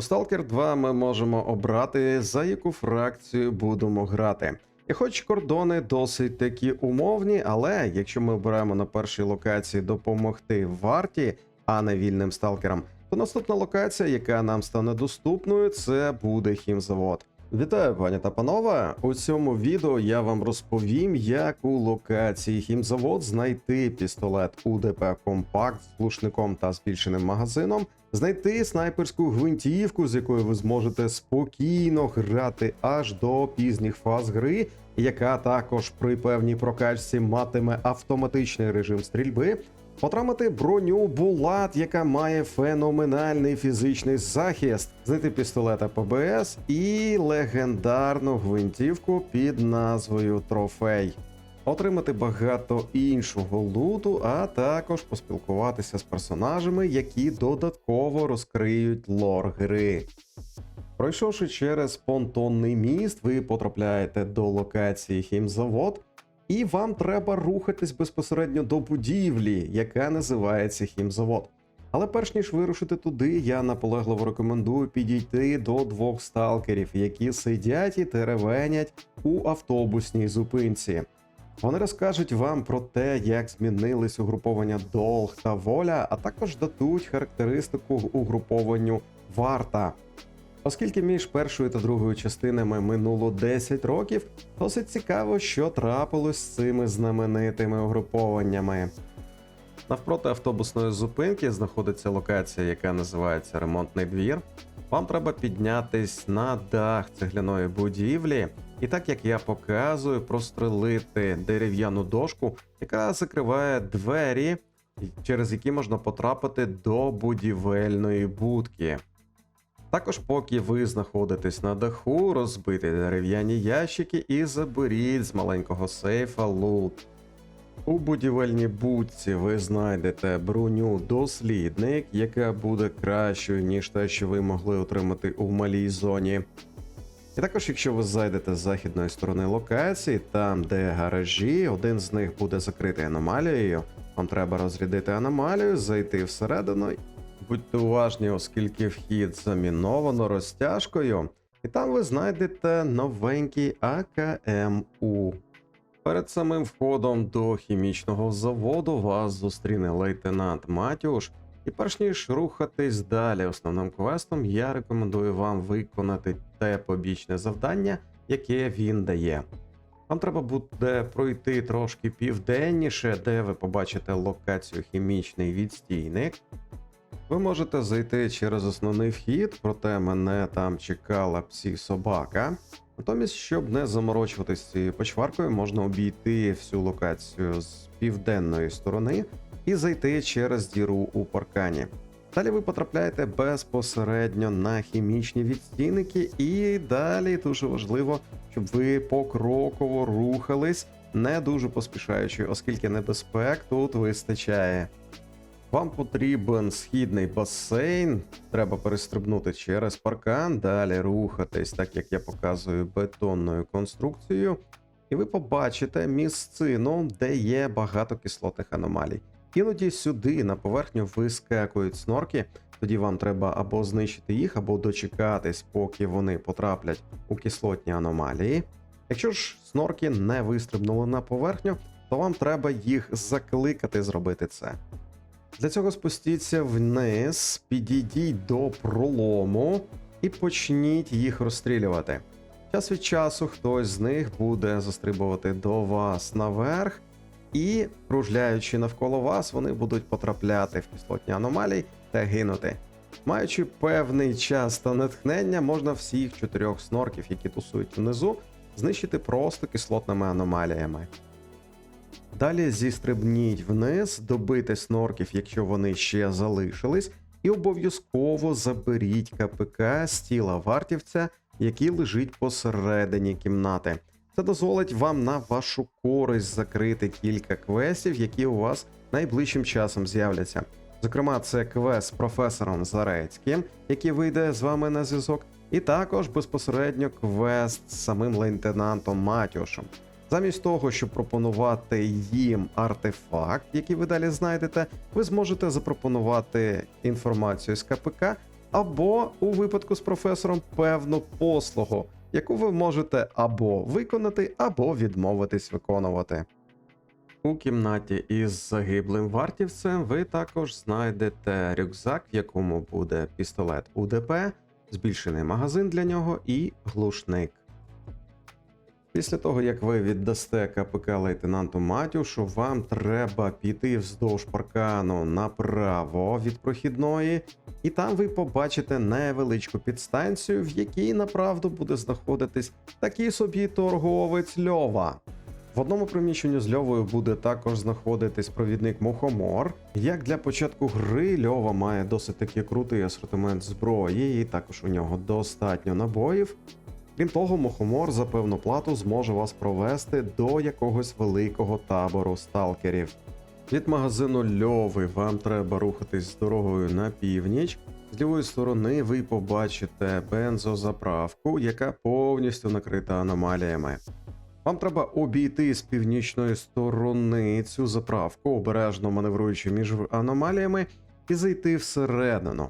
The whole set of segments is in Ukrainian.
У Stalker 2 ми можемо обрати, за яку фракцію будемо грати. І хоч кордони досить такі умовні, але якщо ми обираємо на першій локації допомогти варті, а не вільним сталкерам, то наступна локація, яка нам стане доступною, це буде хімзавод. Вітаю, пані та панове! У цьому відео я вам розповім, як у локації хімзавод знайти пістолет УДП Компакт з глушником та збільшеним магазином, знайти снайперську гвинтівку, з якою ви зможете спокійно грати аж до пізніх фаз гри, яка також при певній прокачці матиме автоматичний режим стрільби. Отримати броню Булат, яка має феноменальний фізичний захист, знайти пістолета ПБС і легендарну гвинтівку під назвою Трофей. Отримати багато іншого луту, а також поспілкуватися з персонажами, які додатково розкриють лор гри. Пройшовши через понтонний міст, ви потрапляєте до локації хімзавод, і вам треба рухатись безпосередньо до будівлі, яка називається хімзавод. Але перш ніж вирушити туди, я наполегливо рекомендую підійти до двох сталкерів, які сидять і теревенять у автобусній зупинці. Вони розкажуть вам про те, як змінились угруповання Долг та Воля, а також дадуть характеристику угрупованню Варта. Оскільки між першою та другою частинами минуло 10 років, досить цікаво, що трапилось з цими знаменитими угрупованнями. Навпроти автобусної зупинки знаходиться локація, яка називається Ремонтний двір. Вам треба піднятись на дах цегляної будівлі, і так як я показую, прострелити дерев'яну дошку, яка закриває двері, через які можна потрапити до будівельної будки. Також, поки ви знаходитесь на даху, розбити дерев'яні ящики і заберіть з маленького сейфа лут. У будівельній будці ви знайдете броню дослідник, яка буде кращою, ніж те, що ви могли отримати у малій зоні. І також, якщо ви зайдете з західної сторони локації, там де гаражі, один з них буде закритий аномалією. Вам треба розрядити аномалію, зайти всередину. Будьте уважні, оскільки вхід заміновано розтяжкою, і там ви знайдете новенький АКМУ. Перед самим входом до хімічного заводу вас зустріне лейтенант Матюш, і перш ніж рухатись далі основним квестом, я рекомендую вам виконати те побічне завдання, яке він дає. Вам треба буде пройти трошки південніше, де ви побачите локацію хімічний відстійник. Ви можете зайти через основний вхід, проте мене там чекала псі собака. Натомість, щоб не заморочуватись цією почваркою, можна обійти всю локацію з південної сторони і зайти через діру у паркані. Далі ви потрапляєте безпосередньо на хімічні відстійники, і далі дуже важливо, щоб ви покроково рухались, не дуже поспішаючи, оскільки небезпек тут вистачає. Вам потрібен східний басейн, треба перестрибнути через паркан, далі рухатись, так як я показую бетонною конструкцією, і ви побачите місцину, де є багато кислотних аномалій. Іноді сюди на поверхню вискакують снорки, тоді вам треба або знищити їх, або дочекатись, поки вони потраплять у кислотні аномалії. Якщо ж снорки не вистрибнули на поверхню, то вам треба їх закликати зробити це. Для цього спустіться вниз, підійдіть до пролому і почніть їх розстрілювати. Час від часу хтось з них буде застрибувати до вас наверх, і, кружляючи навколо вас, вони будуть потрапляти в кислотні аномалії та гинути. Маючи певний час та натхнення, можна всіх чотирьох снорків, які тусують внизу, знищити просто кислотними аномаліями. Далі зістрибніть вниз, добити снорків, якщо вони ще залишились, і обов'язково заберіть КПК з тіла вартівця, який лежить посередині кімнати. Це дозволить вам на вашу користь закрити кілька квестів, які у вас найближчим часом з'являться. Зокрема, це квест з професором Зарецьким, який вийде з вами на зв'язок, і також безпосередньо квест з самим лейтенантом Матюшем. Замість того, щоб пропонувати їм артефакт, який ви далі знайдете, ви зможете запропонувати інформацію з КПК, або у випадку з професором певну послугу, яку ви можете або виконати, або відмовитись виконувати. У кімнаті із загиблим вартівцем ви також знайдете рюкзак, в якому буде пістолет УДП, збільшений магазин для нього і глушник. Після того, як ви віддасте КПК лейтенанту Матюшу, вам треба піти вздовж паркану направо від прохідної, і там ви побачите невеличку підстанцію, в якій направду буде знаходитись такий собі торговець Льова. В одному приміщенні з Льовою буде також знаходитись провідник Мухомор. Як для початку гри Льова має досить таки крутий асортимент зброї, і також у нього достатньо набоїв. Крім того, Мухомор за певну плату зможе вас провести до якогось великого табору сталкерів. Від магазину Льови вам треба рухатись з дорогою на північ. З лівої сторони ви побачите бензозаправку, яка повністю накрита аномаліями. Вам треба обійти з північної сторони цю заправку, обережно маневруючи між аномаліями, і зайти всередину.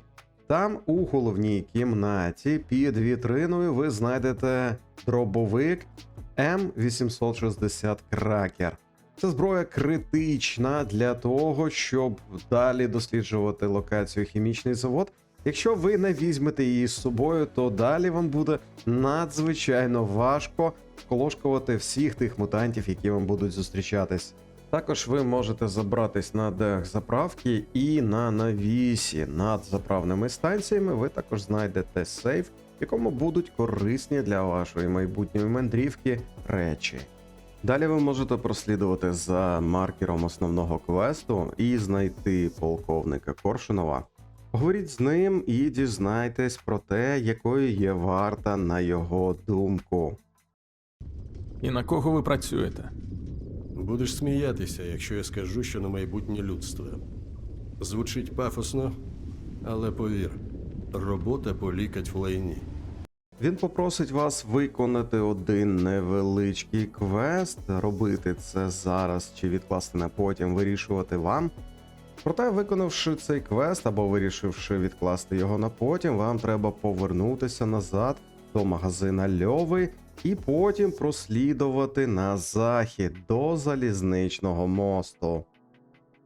Там, у головній кімнаті, під вітриною, ви знайдете дробовик М860 Кракер. Це зброя критична для того, щоб далі досліджувати локацію хімічний завод. Якщо ви не візьмете її з собою, то далі вам буде надзвичайно важко вколошкувати всіх тих мутантів, які вам будуть зустрічатись. Також ви можете забратись на заправки і на навісі над заправними станціями. Ви також знайдете сейф, якому будуть корисні для вашої майбутньої мандрівки речі. Далі ви можете прослідувати за маркером основного квесту і знайти полковника Коршунова. Говоріть з ним і дізнайтесь про те, якою є варта на його думку. І на кого ви працюєте? Будеш сміятися, якщо я скажу, що на майбутнє людство. Звучить пафосно, але повір, робота полікать в лайні. Він попросить вас виконати один невеличкий квест, робити це зараз чи відкласти на потім, вирішувати вам. Проте, виконавши цей квест або вирішивши відкласти його на потім, вам треба повернутися назад до магазина Льови і потім прослідувати на захід до залізничного мосту.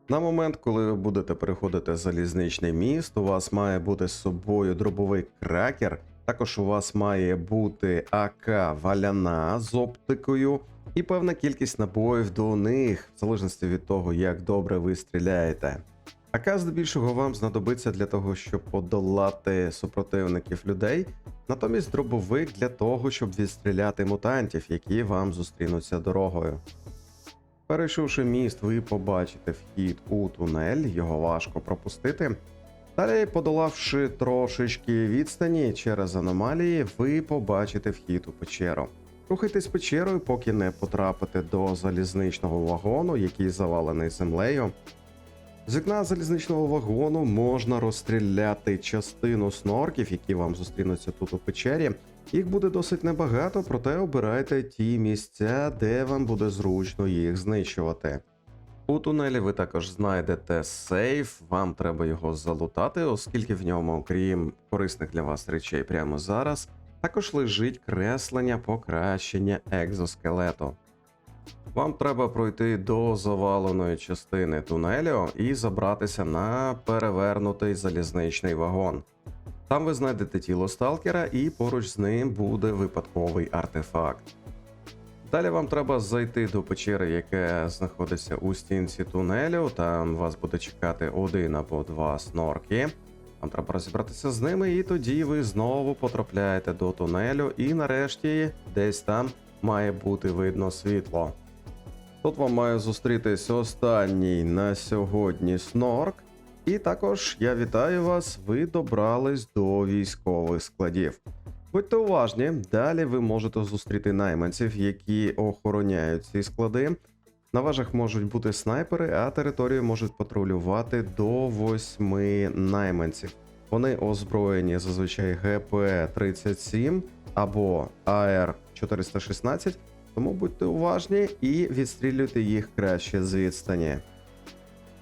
На момент, коли ви будете переходити залізничний міст, у вас має бути з собою дробовий кракер. Також у вас має бути АК валяна з оптикою і певна кількість набоїв до них, в залежності від того, як добре ви стріляєте. АК здебільшого вам знадобиться для того, щоб подолати супротивників людей, натомість дробовик для того, щоб відстріляти мутантів, які вам зустрінуться дорогою. Перейшовши міст, ви побачите вхід у тунель, його важко пропустити. Далі, подолавши трошечки відстані через аномалії, ви побачите вхід у печеру. Рухайтесь печерою, поки не потрапите до залізничного вагону, який завалений землею. З вікна залізничного вагону можна розстріляти частину снорків, які вам зустрінуться тут у печері. Їх буде досить небагато, проте обирайте ті місця, де вам буде зручно їх знищувати. У тунелі ви також знайдете сейф, вам треба його залутати, оскільки в ньому, крім корисних для вас речей прямо зараз, також лежить креслення покращення екзоскелету. Вам треба пройти до заваленої частини тунелю і забратися на перевернутий залізничний вагон. Там ви знайдете тіло сталкера, і поруч з ним буде випадковий артефакт. Далі вам треба зайти до печери, яка знаходиться у стінці тунелю. Там вас буде чекати один або два снорки. Вам треба розібратися з ними, і тоді ви знову потрапляєте до тунелю, і нарешті десь там має бути видно світло. Тут вам має зустрітись останній на сьогодні снорк. І також я вітаю вас, ви добрались до військових складів. Будьте уважні, далі ви можете зустріти найманців, які охороняють ці склади. На важах можуть бути снайпери, а територію можуть патрулювати до восьми найманців. Вони озброєні зазвичай ГП-37 або АР-416, тому будьте уважні і відстрілюйте їх краще з відстані.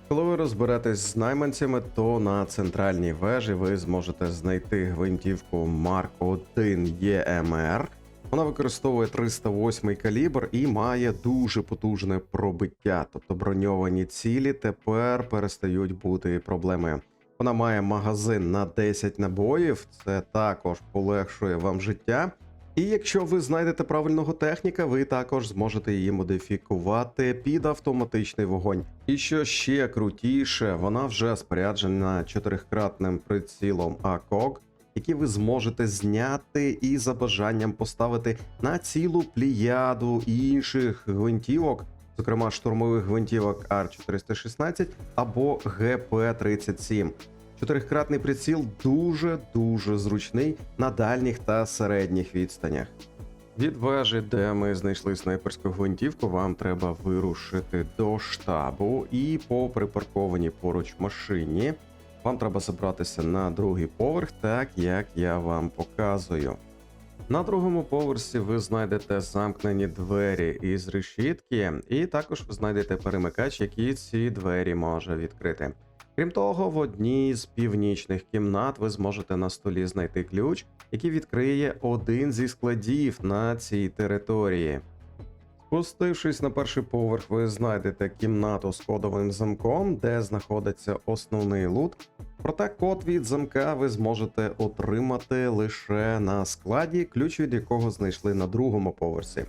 Коли ви розберетесь з найманцями, то на центральній вежі ви зможете знайти гвинтівку Mark 1 EMR. Вона використовує 308 калібр і має дуже потужне пробиття, тобто броньовані цілі тепер перестають бути проблемою. Вона має магазин на 10 набоїв, це також полегшує вам життя. І якщо ви знайдете правильного техніка, ви також зможете її модифікувати під автоматичний вогонь. І що ще крутіше, вона вже споряджена чотирикратним прицілом АКОК, який ви зможете зняти і за бажанням поставити на цілу пліяду інших гвинтівок, зокрема штурмових гвинтівок Ар-416 або ГП-37. Чотирикратний приціл дуже дуже зручний на дальніх та середніх відстанях. Від вежі, де ми знайшли снайперську гвинтівку, вам треба вирушити до штабу, і по припаркованій поруч машині вам треба забратися на другий поверх, так як я вам показую. На другому поверсі ви знайдете замкнені двері із решітки, і також ви знайдете перемикач, який ці двері може відкрити. Крім того, в одній з північних кімнат ви зможете на столі знайти ключ, який відкриє один зі складів на цій території. Спустившись на перший поверх, ви знайдете кімнату з кодовим замком, де знаходиться основний лут. Проте код від замка ви зможете отримати лише на складі, ключ від якого знайшли на другому поверсі.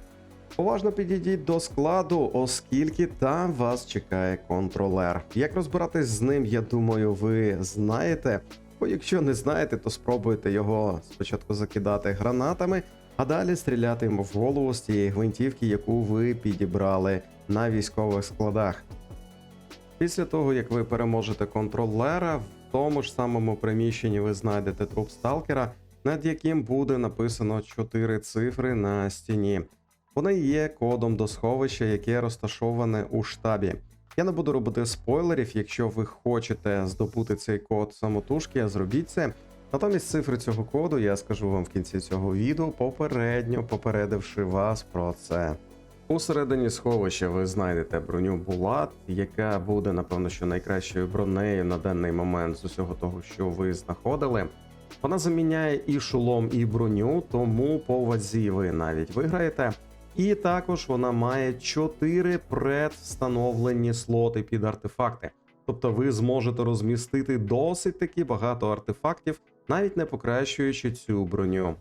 Уважно підійдіть до складу, оскільки там вас чекає контролер. Як розбиратись з ним, я думаю, ви знаєте. Бо якщо не знаєте, то спробуйте його спочатку закидати гранатами, а далі стріляти йому в голову з тієї гвинтівки, яку ви підібрали на військових складах. Після того, як ви переможете контролера, в тому ж самому приміщенні ви знайдете труп сталкера, над яким буде написано 4 цифри на стіні. Вони є кодом до сховища, яке розташоване у штабі. Я не буду робити спойлерів, якщо ви хочете здобути цей код самотужки, зробіть це. Натомість цифри цього коду я скажу вам в кінці цього відео, попередньо попередивши вас про це. У середині сховища ви знайдете броню Булат, яка буде, напевно, що найкращою бронею на даний момент з усього того, що ви знаходили. Вона заміняє і шолом, і броню, тому по вазі ви навіть виграєте. І також вона має 4 предвстановлені слоти під артефакти. Тобто ви зможете розмістити досить таки багато артефактів, навіть не покращуючи цю броню.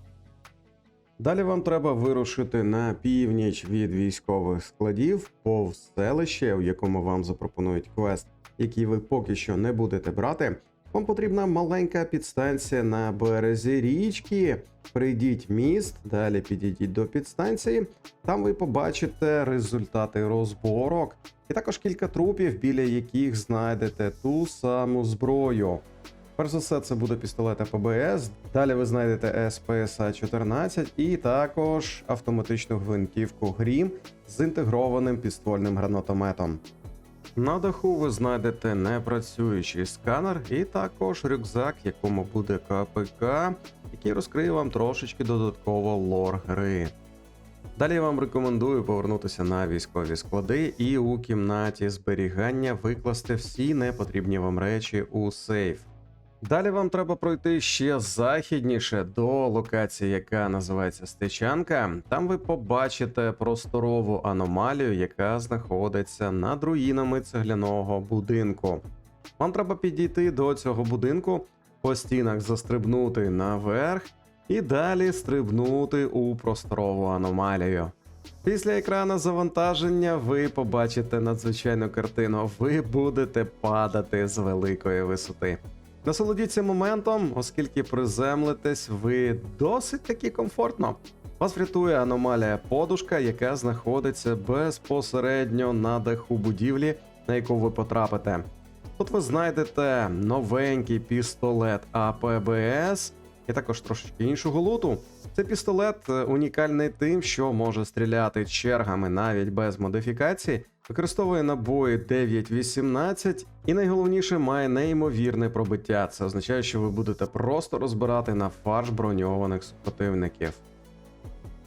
Далі вам треба вирушити на північ від військових складів повз селище, у якому вам запропонують квест, який ви поки що не будете брати. Вам потрібна маленька підстанція на березі річки. Прийдіть в міст, далі підійдіть до підстанції. Там ви побачите результати розборок, і також кілька трупів, біля яких знайдете ту саму зброю. Перш за все, це буде пістолет ПБС. Далі ви знайдете СПСА 14 і також автоматичну гвинтівку Грім з інтегрованим підствольним гранатометом. На даху ви знайдете непрацюючий сканер і також рюкзак, якому буде КПК, який розкриє вам трошечки додатково лор гри. Далі я вам рекомендую повернутися на військові склади і у кімнаті зберігання викласти всі непотрібні вам речі у сейф. Далі вам треба пройти ще західніше до локації, яка називається Стечанка. Там ви побачите просторову аномалію, яка знаходиться над руїнами цегляного будинку. Вам треба підійти до цього будинку, по стінах застрибнути наверх і далі стрибнути у просторову аномалію. Після екрану завантаження ви побачите надзвичайну картину. Ви будете падати з великої висоти. Насолодіться моментом, оскільки приземлитесь ви досить таки комфортно. Вас врятує аномалія подушка, яка знаходиться безпосередньо на даху будівлі, на яку ви потрапите. Тут ви знайдете новенький пістолет АПБС і також трошечки іншого луту. Цей пістолет е, унікальний тим, що може стріляти чергами навіть без модифікації, використовує набої 9.18 і найголовніше має неймовірне пробиття. Це означає, що ви будете просто розбирати на фарш броньованих супротивників.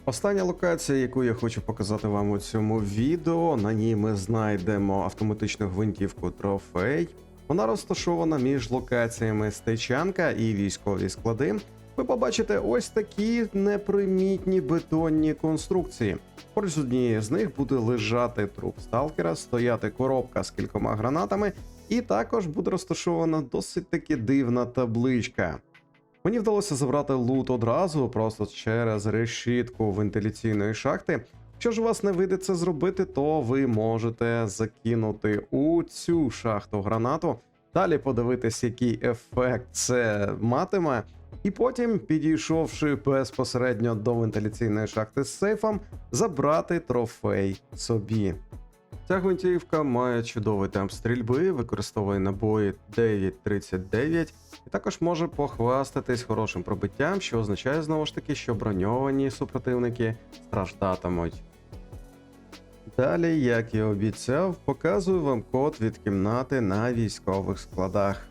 Остання локація, яку я хочу показати вам у цьому відео, на ній ми знайдемо автоматичну гвинтівку трофей. Вона розташована між локаціями Стечанка і військові склади. Ви побачите ось такі непримітні бетонні конструкції. Поруч з однією з них буде лежати труп сталкера, стояти коробка з кількома гранатами, і також буде розташована досить таки дивна табличка. Мені вдалося забрати лут одразу, просто через решітку вентиляційної шахти. Якщо ж у вас не вийде зробити, то ви можете закинути у цю шахту гранату, далі подивитись, який ефект це матиме, і потім, підійшовши безпосередньо до вентиляційної шахти з сейфом, забрати трофей собі. Ця гвинтівка має чудовий темп стрільби, використовує набої 9.39 і також може похвастатись хорошим пробиттям, що означає знову ж таки, що броньовані супротивники страждатимуть. Далі, як і обіцяв, показую вам код від кімнати на військових складах.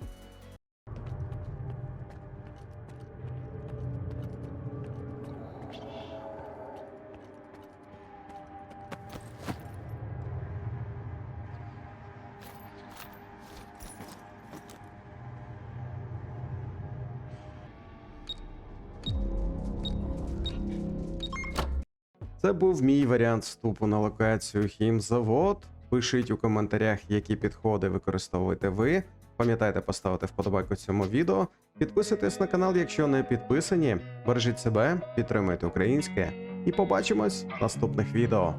Це був мій варіант вступу на локацію хімзавод. Пишіть у коментарях, які підходи використовуєте ви. Пам'ятайте поставити вподобайку цьому відео. Підписуйтесь на канал, якщо не підписані. Бережіть себе, підтримуйте українське і побачимось в наступних відео.